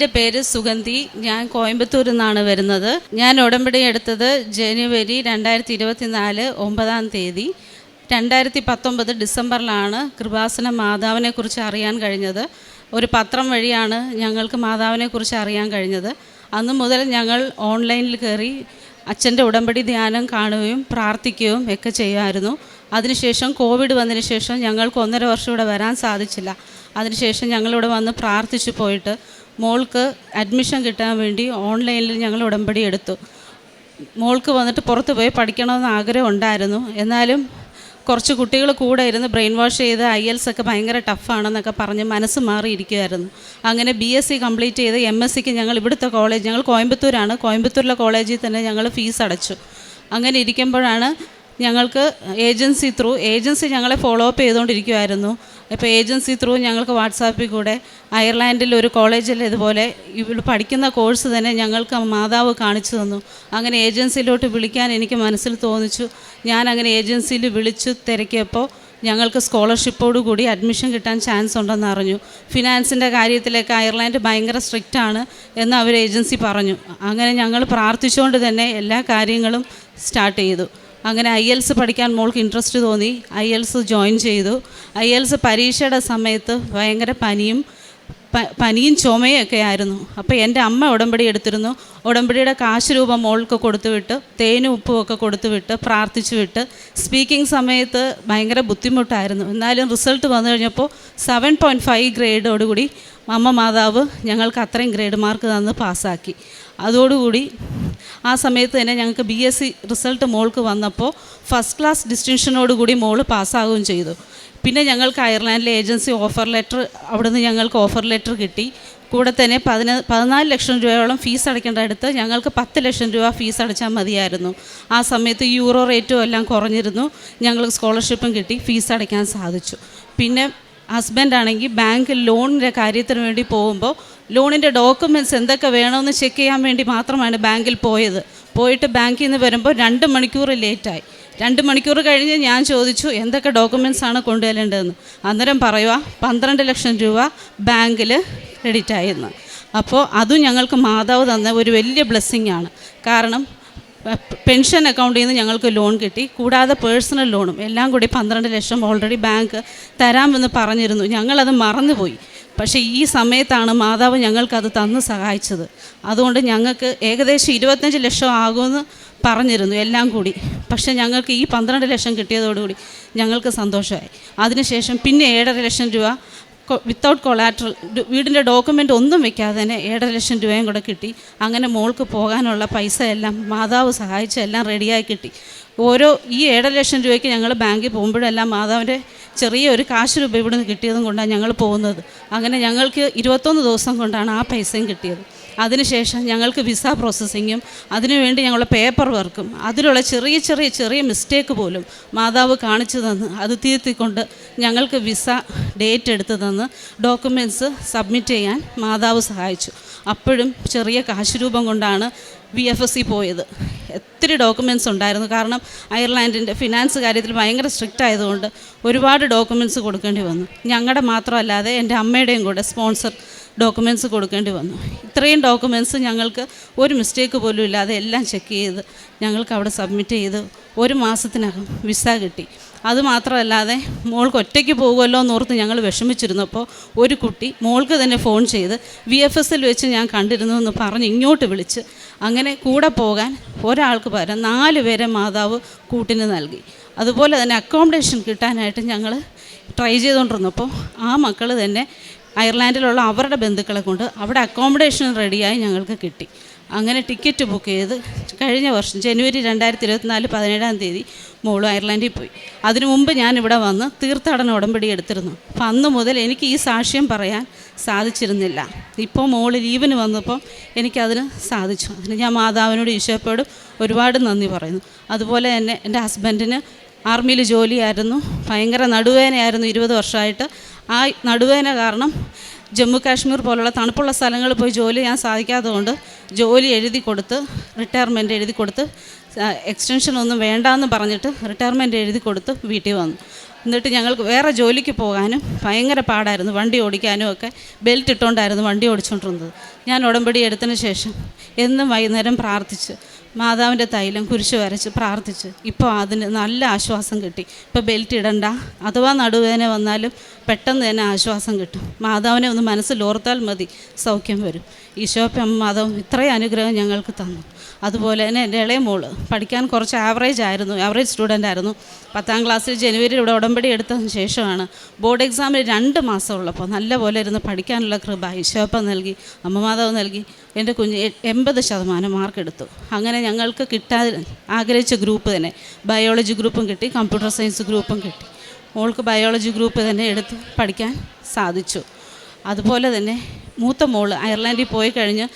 എന്റെ പേര് സുഗന്ധി. ഞാൻ കോയമ്പത്തൂരിൽ നിന്നാണ് വരുന്നത്. ഞാൻ ഉടമ്പടി എടുത്തത് ജനുവരി രണ്ടായിരത്തി ഇരുപത്തിനാല് ഒമ്പതാം തീയതി. രണ്ടായിരത്തി പത്തൊമ്പത് ഡിസംബറിലാണ് കൃപാസന മാതാവിനെക്കുറിച്ച് അറിയാൻ കഴിഞ്ഞത്. ഒരു പത്രം വഴിയാണ് ഞങ്ങൾക്ക് മാതാവിനെക്കുറിച്ച് അറിയാൻ കഴിഞ്ഞത്. അന്ന് മുതൽ ഞങ്ങൾ ഓൺലൈനിൽ കയറി അച്ഛന്റെ ഉടമ്പടി ധ്യാനം കാണുകയും പ്രാർത്ഥിക്കുകയും ഒക്കെ ചെയ്യുമായിരുന്നു അതിനുശേഷം കോവിഡ് വന്നതിന് ശേഷം ഞങ്ങൾക്ക് ഒന്നര വർഷം ഇവിടെ വരാൻ സാധിച്ചില്ല. അതിനുശേഷം ഞങ്ങളിവിടെ വന്ന് പ്രാർത്ഥിച്ചു പോയിട്ട് മോൾക്ക് അഡ്മിഷൻ കിട്ടാൻ വേണ്ടി ഓൺലൈനിൽ ഞങ്ങൾ ഉടമ്പടി എടുത്തു. മോൾക്ക് വന്നിട്ട് പുറത്ത് പോയി പഠിക്കണമെന്ന് ആഗ്രഹം ഉണ്ടായിരുന്നു. എന്നാലും കുറച്ച് കുട്ടികൾ കൂടെ ഇരുന്ന് ബ്രെയിൻ വാഷ് ചെയ്ത് ഐ എൽസ് ഒക്കെ ഭയങ്കര ടഫാണെന്നൊക്കെ പറഞ്ഞ് മനസ്സ് മാറിയിരിക്കുമായിരുന്നു അങ്ങനെ ബി എസ് സി കംപ്ലീറ്റ് ചെയ്ത് എം എസ് സിക്ക് ഞങ്ങൾ ഇവിടുത്തെ കോളേജ് ഞങ്ങൾ കോയമ്പത്തൂരാണ്. കോയമ്പത്തൂരിലെ കോളേജിൽ തന്നെ ഞങ്ങൾ ഫീസ് അടച്ചു. അങ്ങനെ ഇരിക്കുമ്പോഴാണ് ഞങ്ങൾക്ക് ഏജൻസി ത്രൂ ഏജൻസി ഞങ്ങളെ ഫോളോ അപ്പ് ചെയ്തുകൊണ്ടിരിക്കുമായിരുന്നു ഇപ്പോൾ ഏജൻസി ത്രൂ ഞങ്ങൾക്ക് വാട്സാപ്പിൽ കൂടെ അയർലാൻഡിൽ ഒരു കോളേജിൽ ഇതുപോലെ ഇവിടെ പഠിക്കുന്ന കോഴ്സ് തന്നെ ഞങ്ങൾക്ക് മാതാവ് കാണിച്ചു തന്നു. അങ്ങനെ ഏജൻസിയിലോട്ട് വിളിക്കാൻ എനിക്ക് മനസ്സിൽ തോന്നിച്ചു. ഞാൻ അങ്ങനെ ഏജൻസിയിൽ വിളിച്ചു തിരക്കിയപ്പോൾ ഞങ്ങൾക്ക് സ്കോളർഷിപ്പോട് കൂടി അഡ്മിഷൻ കിട്ടാൻ ചാൻസ് ഉണ്ടെന്ന് അറിഞ്ഞു. ഫിനാൻസിന്റെ കാര്യത്തിലൊക്കെ അയർലാൻഡ് ഭയങ്കര ആണ് എന്ന് അവർ ഏജൻസി പറഞ്ഞു. അങ്ങനെ ഞങ്ങൾ പ്രാർത്ഥിച്ചുകൊണ്ട് തന്നെ എല്ലാ കാര്യങ്ങളും സ്റ്റാർട്ട് ചെയ്തു. അങ്ങനെ ഐ എൽസ് പഠിക്കാൻ മോൾക്ക് ഇൻട്രസ്റ്റ് തോന്നി. ഐ എൽസ് ജോയിൻ ചെയ്തു. ഐ എൽസ് പരീക്ഷയുടെ സമയത്ത് ഭയങ്കര പനിയും പനിയും ചുമയൊക്കെ ആയിരുന്നു. അപ്പോൾ എന്റെ അമ്മ ഉടമ്പടി എടുത്തിരുന്നു. ഉടമ്പടിയുടെ കാശ് രൂപ മോൾക്ക് കൊടുത്തുവിട്ട് തേനും ഉപ്പും ഒക്കെ കൊടുത്തുവിട്ട് പ്രാർത്ഥിച്ചു വിട്ട് സ്പീക്കിംഗ് സമയത്ത് ഭയങ്കര ബുദ്ധിമുട്ടായിരുന്നു. എന്നാലും റിസൾട്ട് വന്നു കഴിഞ്ഞപ്പോൾ സെവൻ പോയിന്റ് ഫൈവ് ഗ്രേഡോടുകൂടി അമ്മ മാതാവ് ഞങ്ങൾക്ക് അത്രയും ഗ്രേഡ് മാർക്ക് തന്ന് പാസ്സാക്കി അതോടുകൂടി ആ സമയത്ത് തന്നെ ഞങ്ങൾക്ക് ബി എസ് സി റിസൾട്ട് മോൾക്ക് വന്നപ്പോൾ ഫസ്റ്റ് ക്ലാസ് ഡിസ്റ്റിങ്ഷനോടുകൂടി മോൾ പാസ്സാവുകയും ചെയ്തു. പിന്നെ ഞങ്ങൾക്ക് അയർലാൻഡിലെ ഏജൻസി ഓഫർ ലെറ്റർ അവിടുന്ന് ഞങ്ങൾക്ക് ഓഫർ ലെറ്റർ കിട്ടി. കൂടെ തന്നെ പതിന പതിനാല് ലക്ഷം രൂപയോളം ഫീസ് അടയ്ക്കേണ്ട അടുത്ത് ഞങ്ങൾക്ക് പത്ത് ലക്ഷം രൂപ ഫീസ് അടച്ചാൽ മതിയായിരുന്നു. ആ സമയത്ത് യൂറോ റേറ്റും എല്ലാം കുറഞ്ഞിരുന്നു. ഞങ്ങൾക്ക് സ്കോളർഷിപ്പും കിട്ടി ഫീസ് അടയ്ക്കാൻ സാധിച്ചു. പിന്നെ ഹസ്ബൻഡ് ആണെങ്കിൽ ബാങ്ക് ലോണിന്റെ കാര്യത്തിന് വേണ്ടി പോകുമ്പോൾ ലോണിന്റെ ഡോക്യുമെന്റ്സ് എന്തൊക്കെ വേണമെന്ന് ചെക്ക് ചെയ്യാൻ വേണ്ടി മാത്രമാണ് ബാങ്കിൽ പോയത്. പോയിട്ട് ബാങ്കിൽ നിന്ന് വരുമ്പോൾ രണ്ട് മണിക്കൂർ ലേറ്റായി രണ്ട് മണിക്കൂർ കഴിഞ്ഞ് ഞാൻ ചോദിച്ചു എന്തൊക്കെ ഡോക്യുമെന്റ്സ് ആണ് കൊണ്ടുവരേണ്ടതെന്ന്? അന്നേരം പറയുക പന്ത്രണ്ട് ലക്ഷം രൂപ ബാങ്കിൽ ക്രെഡിറ്റ് ആയെന്ന് അപ്പോൾ അതും ഞങ്ങൾക്ക് മാതാവ് തന്ന ഒരു വലിയ ബ്ലെസ്സിങ് ആണ്. കാരണം പെൻഷൻ അക്കൗണ്ടിൽ നിന്ന് ഞങ്ങൾക്ക് ലോൺ കിട്ടി. കൂടാതെ പേഴ്സണൽ ലോണും. എല്ലാം കൂടി പന്ത്രണ്ട് ലക്ഷം ഓൾറെഡി ബാങ്ക് തരാമെന്ന് പറഞ്ഞിരുന്നു. ഞങ്ങളത് മറന്നുപോയി. പക്ഷേ ഈ സമയത്താണ് മാതാവ് ഞങ്ങൾക്കത് തന്ന് സഹായിച്ചത്. അതുകൊണ്ട് ഞങ്ങൾക്ക് ഏകദേശം ഇരുപത്തഞ്ച് ലക്ഷം ആകുമെന്ന് പറഞ്ഞിരുന്നു എല്ലാം കൂടി. പക്ഷേ ഞങ്ങൾക്ക് ഈ പന്ത്രണ്ട് ലക്ഷം കിട്ടിയതോടുകൂടി ഞങ്ങൾക്ക് സന്തോഷമായി. അതിനുശേഷം പിന്നെ ഏഴര ലക്ഷം രൂപ വിത്തൗട്ട് കൊളാട്രൽ വീടിന്റെ ഡോക്യുമെന്റ് ഒന്നും വെക്കാതെ തന്നെ ഏഴര ലക്ഷം രൂപയും കൂടെ കിട്ടി. അങ്ങനെ മോൾക്ക് പോകാനുള്ള പൈസ എല്ലാം മാതാവ് സഹായിച്ച് എല്ലാം റെഡിയായി കിട്ടി. ഓരോ ഈ ഏഴര ലക്ഷം രൂപയ്ക്ക് ഞങ്ങൾ ബാങ്കിൽ പോകുമ്പോഴെല്ലാം മാതാവിന്റെ ചെറിയ ഒരു കാശ് രൂപ ഇവിടുന്ന് കിട്ടിയതും കൊണ്ടാണ് ഞങ്ങൾ പോകുന്നത്. അങ്ങനെ ഞങ്ങൾക്ക് ഇരുപത്തൊന്ന് ദിവസം കൊണ്ടാണ് ആ പൈസയും കിട്ടിയത്. അതിനുശേഷം ഞങ്ങൾക്ക് വിസ പ്രോസസ്സിങ്ങും അതിനുവേണ്ടി ഞങ്ങളുടെ പേപ്പർ വർക്കും അതിലുള്ള ചെറിയ ചെറിയ ചെറിയ മിസ്റ്റേക്ക് പോലും മാതാവ് കാണിച്ചു തന്ന് അത് തിരുത്തിക്കൊണ്ട് ഞങ്ങൾക്ക് വിസ ഡേറ്റ് എടുത്ത് തന്ന് ഡോക്യുമെന്റ്സ് സബ്മിറ്റ് ചെയ്യാൻ മാതാവ് സഹായിച്ചു. അപ്പോഴും ചെറിയ കാശ് രൂപം കൊണ്ടാണ് വി എഫ് എസ് സി പോയത്. ഒത്തിരി ഡോക്യുമെന്റ്സ് ഉണ്ടായിരുന്നു. കാരണം അയർലാൻഡിന്റെ ഫിനാൻസ് കാര്യത്തിൽ ഭയങ്കര സ്ട്രിക്റ്റ് ആയതുകൊണ്ട് ഒരുപാട് ഡോക്യുമെന്റ്സ് കൊടുക്കേണ്ടി വന്നു. ഞങ്ങളുടെ മാത്രമല്ലാതെ എന്റെ അമ്മയുടെയും കൂടെ സ്പോൺസർ ഡോക്യുമെന്റ്സ് കൊടുക്കേണ്ടി വന്നു. ഇത്രയും ഡോക്യുമെന്റ്സ് ഞങ്ങൾക്ക് ഒരു മിസ്റ്റേക്ക് പോലും ഇല്ലാതെ എല്ലാം ചെക്ക് ചെയ്ത് ഞങ്ങൾക്ക് അവിടെ സബ്മിറ്റ് ചെയ്ത് ഒരു മാസത്തിനകം വിസ കിട്ടി. അതുമാത്രമല്ലാതെ മോൾക്ക് ഒറ്റയ്ക്ക് പോകുമല്ലോ എന്നോർത്ത് ഞങ്ങൾ വിഷമിച്ചിരുന്നപ്പോൾ ഒരു കുട്ടി മോൾക്ക് തന്നെ ഫോൺ ചെയ്ത് വി എഫ് എസിൽ വെച്ച് ഞാൻ കണ്ടിരുന്നു എന്ന് പറഞ്ഞ് ഇങ്ങോട്ട് വിളിച്ച് അങ്ങനെ കൂടെ പോകാൻ ഒരാൾക്ക് പകരം നാല് പേരെ മാതാവ് കൂട്ടിന് നൽകി. അതുപോലെ തന്നെ അക്കോമഡേഷൻ കിട്ടാനായിട്ട് ഞങ്ങൾ ട്രൈ ചെയ്തുകൊണ്ടിരുന്നപ്പോൾ ആ മക്കൾ തന്നെ അയർലാൻഡിലുള്ള അവരുടെ ബന്ധുക്കളെ കൊണ്ട് അവിടെ അക്കോമഡേഷൻ റെഡിയായി ഞങ്ങൾക്ക് കിട്ടി. അങ്ങനെ ടിക്കറ്റ് ബുക്ക് ചെയ്ത് കഴിഞ്ഞ വർഷം ജനുവരി രണ്ടായിരത്തി ഇരുപത്തിനാല് പതിനേഴാം തീയതി മോളും അയർലാൻഡിൽ പോയി. അതിനു മുമ്പ് ഞാൻ ഇവിടെ വന്ന് തീർത്ഥാടന ഉടമ്പടി എടുത്തിരുന്നു. അപ്പം അന്ന് മുതൽ എനിക്ക് ഈ സാക്ഷ്യം പറയാൻ സാധിച്ചിരുന്നില്ല. ഇപ്പോൾ മോൾ ലീവിന് വന്നപ്പോൾ എനിക്കതിന് സാധിച്ചു. അതിന് ഞാൻ മാതാവിനോട് ഈശോപ്പോടും ഒരുപാട് നന്ദി പറയുന്നു. അതുപോലെ തന്നെ എന്റെ ഹസ്ബൻഡിന് ആർമിയിൽ ജോലിയായിരുന്നു. ഭയങ്കര നടുവേദനയായിരുന്നു ഇരുപത് വർഷമായിട്ട് ആ നടുവേന കാരണം ജമ്മു കാശ്മീർ പോലുള്ള തണുപ്പുള്ള സ്ഥലങ്ങളിൽ പോയി ജോലി ചെയ്യാൻ സാധിക്കാത്തതുകൊണ്ട് ജോലി എഴുതി കൊടുത്ത് റിട്ടയർമെന്റ് എഴുതി കൊടുത്ത് എക്സ്റ്റൻഷൻ ഒന്നും വേണ്ടാന്ന് പറഞ്ഞിട്ട് റിട്ടയർമെന്റ് എഴുതി കൊടുത്ത് വീട്ടിൽ വന്നു. എന്നിട്ട് ഞങ്ങൾക്ക് വേറെ ജോലിക്ക് പോകാനും ഭയങ്കര പാടായിരുന്നു. വണ്ടി ഓടിക്കാനും ഒക്കെ ബെൽറ്റ് ഇട്ടുകൊണ്ടായിരുന്നു വണ്ടി ഓടിച്ചുകൊണ്ടിരുന്നത് ഞാൻ ഉടമ്പടി എടുത്തതിന് ശേഷം എന്നും വൈകുന്നേരം പ്രാർത്ഥിച്ച് മാതാവിന്റെ തൈലം കുരിശ് വരച്ച് പ്രാർത്ഥിച്ച് ഇപ്പോൾ അതിന് നല്ല ആശ്വാസം കിട്ടി. ഇപ്പോൾ ബെൽറ്റ് ഇടണ്ട. അഥവാ നടുവേദന വന്നാലും പെട്ടെന്ന് തന്നെ ആശ്വാസം കിട്ടും. മാതാവിനെ ഒന്ന് മനസ്സിലോർത്താൽ മതി സൗഖ്യം വരും. ഈശോപ്പം മാതാവും ഇത്രയും അനുഗ്രഹം ഞങ്ങൾക്ക് തന്നു. അതുപോലെ തന്നെ എന്റെ ഇളയ മോൾ പഠിക്കാൻ കുറച്ച് ആവറേജ് ആയിരുന്നു ആവറേജ് സ്റ്റുഡന്റ് ആയിരുന്നു. പത്താം ക്ലാസ്സിൽ ജനുവരി ഇവിടെ ഉടമ്പടി എടുത്തതിന് ശേഷമാണ് ബോർഡ് എക്സാമിൽ രണ്ട് മാസം ഉള്ളപ്പോൾ നല്ലപോലെ ഇരുന്ന് പഠിക്കാനുള്ള കൃപ ഈശോപ്പം നൽകി അമ്മമാതാവ് നൽകി എന്റെ കുഞ്ഞ് എൺപത് ശതമാനം മാർക്ക് എടുത്തു. അങ്ങനെ ഞങ്ങൾക്ക് കിട്ടാൻ ആഗ്രഹിച്ച ഗ്രൂപ്പ് തന്നെ ബയോളജി ഗ്രൂപ്പും കിട്ടി കമ്പ്യൂട്ടർ സയൻസ് ഗ്രൂപ്പും കിട്ടി. മോൾക്ക് ബയോളജി ഗ്രൂപ്പ് തന്നെ എടുത്ത് പഠിക്കാൻ സാധിച്ചു. അതുപോലെ തന്നെ മൂത്ത മോൾ അയർലൻഡിൽ പോയി കഴിഞ്ഞ്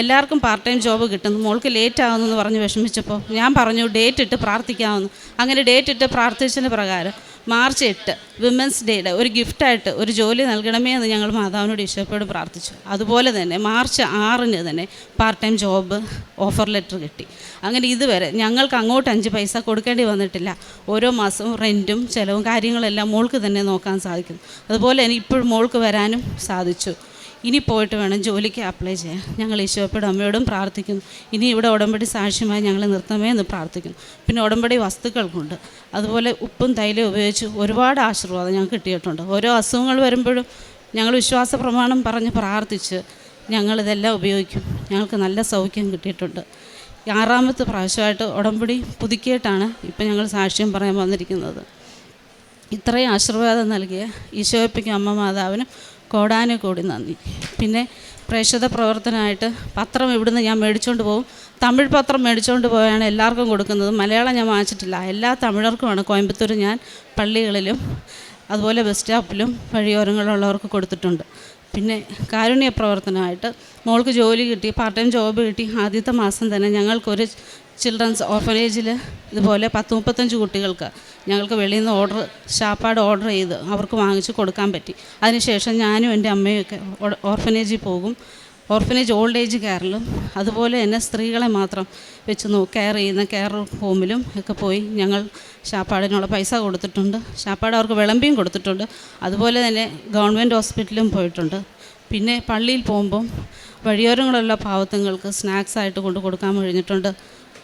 എല്ലാവർക്കും പാർട്ട് ടൈം ജോബ് കിട്ടുന്നു. മോൾക്ക് ലേറ്റ് ആകുമെന്ന് പറഞ്ഞ് വിഷമിച്ചപ്പോൾ ഞാൻ പറഞ്ഞു ഡേറ്റ് ഇട്ട് പ്രാർത്ഥിക്കാമെന്ന് അങ്ങനെ ഡേറ്റ് ഇട്ട് പ്രാർത്ഥിച്ചതിന് പ്രകാരം മാർച്ച് എട്ട് വിമൻസ് ഡേയുടെ ഒരു ഗിഫ്റ്റായിട്ട് ഒരു ജോലി നൽകണമേ എന്ന് ഞങ്ങൾ മാതാവിനോട് ഈശോപ്പോട് പ്രാർത്ഥിച്ചു. അതുപോലെ തന്നെ മാർച്ച് ആറിന് തന്നെ part time job offer letter കിട്ടി. അങ്ങനെ ഇതുവരെ ഞങ്ങൾക്ക് അങ്ങോട്ട് അഞ്ച് പൈസ കൊടുക്കേണ്ടി വന്നിട്ടില്ല. ഓരോ മാസവും റെന്റും ചിലവും കാര്യങ്ങളെല്ലാം മോൾക്ക് തന്നെ നോക്കാൻ സാധിക്കുന്നു. അതുപോലെ തന്നെ ഇപ്പോഴും മോൾക്ക് വരാനും സാധിച്ചു. ഇനി പോയിട്ട് വേണം ജോലിക്ക് അപ്ലൈ ചെയ്യാൻ. ഞങ്ങൾ ഈശോപ്പയുടെ അമ്മയോടും പ്രാർത്ഥിക്കുന്നു. ഇനി ഇവിടെ ഉടമ്പടി സാക്ഷ്യമായി ഞങ്ങൾ നിർത്തമേ എന്ന് പ്രാർത്ഥിക്കുന്നു. പിന്നെ ഉടമ്പടി വസ്തുക്കൾക്കുണ്ട്. അതുപോലെ ഉപ്പും തൈലും ഉപയോഗിച്ച് ഒരുപാട് ആശീർവാദം ഞങ്ങൾക്ക് കിട്ടിയിട്ടുണ്ട്. ഓരോ അസുഖങ്ങൾ വരുമ്പോഴും ഞങ്ങൾ വിശ്വാസ പ്രമാണം പറഞ്ഞ് പ്രാർത്ഥിച്ച് ഞങ്ങളിതെല്ലാം ഉപയോഗിക്കും. ഞങ്ങൾക്ക് നല്ല സൗഖ്യം കിട്ടിയിട്ടുണ്ട്. ആറാമത്തെ പ്രാവശ്യമായിട്ട് ഉടമ്പടി പുതുക്കിയിട്ടാണ് ഇപ്പം ഞങ്ങൾ സാക്ഷ്യം പറയാൻ വന്നിരിക്കുന്നത്. ഇത്രയും ആശീർവാദം നൽകിയ ഈശോയപ്പയ്ക്കും അമ്മ മാതാവിനും കോടാനും കോടി നന്ദി. പിന്നെ പ്രേക്ഷിത പ്രവർത്തനമായിട്ട് പത്രം ഇവിടുന്ന് ഞാൻ മേടിച്ചുകൊണ്ട് പോകും. തമിഴ് പത്രം മേടിച്ചുകൊണ്ട് പോയാണ് എല്ലാവർക്കും കൊടുക്കുന്നത്. മലയാളം ഞാൻ വാങ്ങിച്ചിട്ടില്ല. എല്ലാ തമിഴർക്കുമാണ്. കോയമ്പത്തൂർ ഞാൻ പള്ളികളിലും അതുപോലെ ബസ് സ്റ്റോപ്പിലും വഴിയോരങ്ങളിലുള്ളവർക്ക് കൊടുത്തിട്ടുണ്ട്. പിന്നെ കാരുണ്യ പ്രവർത്തനമായിട്ട് മോൾക്ക് ജോലി കിട്ടി പാർട്ട് ടൈം ജോബ് കിട്ടി. ആദ്യത്തെ മാസം തന്നെ ഞങ്ങൾക്കൊരു ചിൽഡ്രൻസ് ഓർഫനേജിൽ ഇതുപോലെ പത്ത് മുപ്പത്തഞ്ച് കുട്ടികൾക്ക് ഞങ്ങൾക്ക് വെളിയിൽ നിന്ന് ഓർഡർ ഷാപ്പാട് ഓർഡർ ചെയ്ത് അവർക്ക് വാങ്ങിച്ച് കൊടുക്കാൻ പറ്റി. അതിനുശേഷം ഞാനും എന്റെ അമ്മയും ഒക്കെ ഓർഫനേജിൽ പോകും. ഓർഫനേജ് ഓൾഡ് ഏജ് കെയറിലും അതുപോലെ തന്നെ സ്ത്രീകളെ മാത്രം വെച്ച് നോ കെയർ ചെയ്യുന്ന കെയർ ഹോമിലും ഒക്കെ പോയി ഞങ്ങൾ ഷാപ്പാടിനുള്ള പൈസ കൊടുത്തിട്ടുണ്ട്. ഷാപ്പാട് അവർക്ക് വിളമ്പിയും കൊടുത്തിട്ടുണ്ട്. അതുപോലെ തന്നെ ഗവൺമെന്റ് ഹോസ്പിറ്റലിലും പോയിട്ടുണ്ട്. പിന്നെ പള്ളിയിൽ പോകുമ്പം വഴിയോരങ്ങളുള്ള പാവത്തുങ്ങൾക്ക് സ്നാക്സ് ആയിട്ട് കൊണ്ട് കൊടുക്കാൻ കഴിഞ്ഞിട്ടുണ്ട്.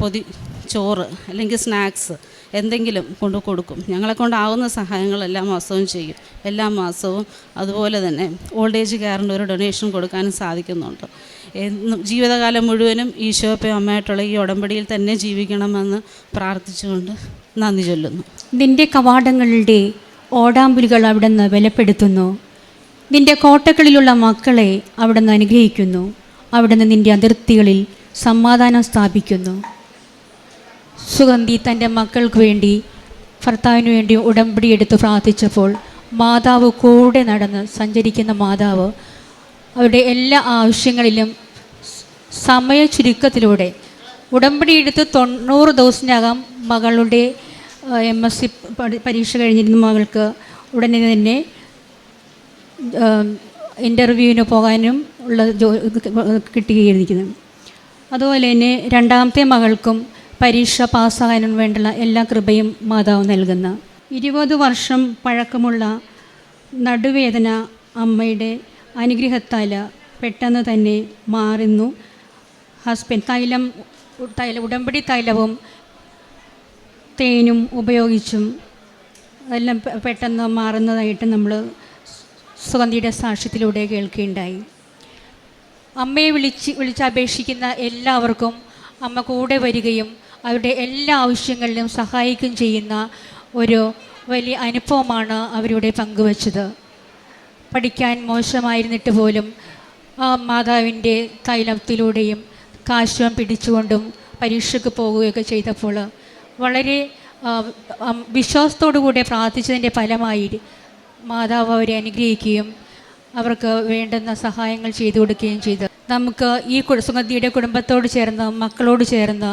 പൊതി ചോറ് അല്ലെങ്കിൽ സ്നാക്സ് എന്തെങ്കിലും കൊണ്ട് കൊടുക്കും. ഞങ്ങളെ കൊണ്ടാവുന്ന സഹായങ്ങൾ എല്ലാ മാസവും ചെയ്യും. എല്ലാ മാസവും അതുപോലെ തന്നെ ഓൾഡ് ഏജ് കെയറിന്റെ ഒരു ഡൊണേഷൻ കൊടുക്കാനും സാധിക്കുന്നുണ്ട്. എന്നും ജീവിതകാലം മുഴുവനും ഈശോപ്പയും അമ്മയായിട്ടുള്ള ഈ ഉടമ്പടിയിൽ തന്നെ ജീവിക്കണമെന്ന് പ്രാർത്ഥിച്ചുകൊണ്ട് നന്ദി ചൊല്ലുന്നു. നിന്റെ കവാടങ്ങളുടെ ഓടാമ്പുലികൾ നിന്ന് ബലപ്പെടുത്തുന്നു. നിന്റെ കോട്ടകളിലുള്ള മക്കളെ അവിടെ നിന്ന് അനുഗ്രഹിക്കുന്നു. അവിടെ നിന്ന് നിന്റെ അതിർത്തികളിൽ സമാധാനം സ്ഥാപിക്കുന്നു. സുഗന്ധി തന്റെ മക്കൾക്ക് വേണ്ടി ഭർത്താവിന് വേണ്ടി ഉടമ്പടി എടുത്ത് പ്രാർത്ഥിച്ചപ്പോൾ മാതാവ് കൂടെ നടന്ന് സഞ്ചരിക്കുന്ന മാതാവ് അവരുടെ എല്ലാ ആവശ്യങ്ങളിലും സമയ ചുരുക്കത്തിലൂടെ ഉടമ്പടി എടുത്ത് തൊണ്ണൂറ് ദിവസത്തിനകം മകളുടെ എം എസ് സി പരീക്ഷ കഴിഞ്ഞിരുന്ന മകൾക്ക് ഉടനെ തന്നെ ഇന്റർവ്യൂവിന് പോകാനും ഉള്ള ജോ കിട്ടുകയായിരിക്കുന്നു. അതുപോലെ തന്നെ രണ്ടാമത്തെ മകൾക്കും പരീക്ഷ പാസ്സാകാനും വേണ്ടുള്ള എല്ലാ കൃപയും മാതാവ് നൽകുന്ന. ഇരുപത് വർഷം പഴക്കമുള്ള നടുവേദന അമ്മയുടെ അനുഗ്രഹത്താൽ പെട്ടെന്ന് തന്നെ മാറുന്നു. ഹസ്ബൻഡ് തൈലം തൈല ഉടമ്പടി തൈലവും തേനും ഉപയോഗിച്ചും എല്ലാം പെട്ടെന്ന് മാറുന്നതായിട്ട് നമ്മൾ സുഗന്ധിയുടെ സാക്ഷ്യത്തിലൂടെ കേൾക്കുകയുണ്ടായി. അമ്മയെ വിളിച്ച് വിളിച്ചപേക്ഷിക്കുന്ന എല്ലാവർക്കും അമ്മ കൂടെ വരികയും അവരുടെ എല്ലാ ആവശ്യങ്ങളിലും സഹായിക്കുകയും ചെയ്യുന്ന ഒരു വലിയ അനുഭവമാണ് അവരുടെ പങ്കുവച്ചത്. പഠിക്കാൻ മോശമായിരുന്നിട്ട് പോലും ആ മാതാവിന്റെ തൈലത്തിലൂടെയും കാശ്വം പിടിച്ചുകൊണ്ടും പരീക്ഷയ്ക്ക് പോവുകയൊക്കെ ചെയ്തപ്പോൾ വളരെ വിശ്വാസത്തോടുകൂടെ പ്രാർത്ഥിച്ചതിന്റെ ഫലമായി മാതാവ് അവരെ അനുഗ്രഹിക്കുകയും അവർക്ക് വേണ്ടുന്ന സഹായങ്ങൾ ചെയ്തു കൊടുക്കുകയും ചെയ്തു. നമുക്ക് ഈ സുഗന്ധിയുടെ കുടുംബത്തോട് ചേർന്ന് മക്കളോട് ചേർന്ന്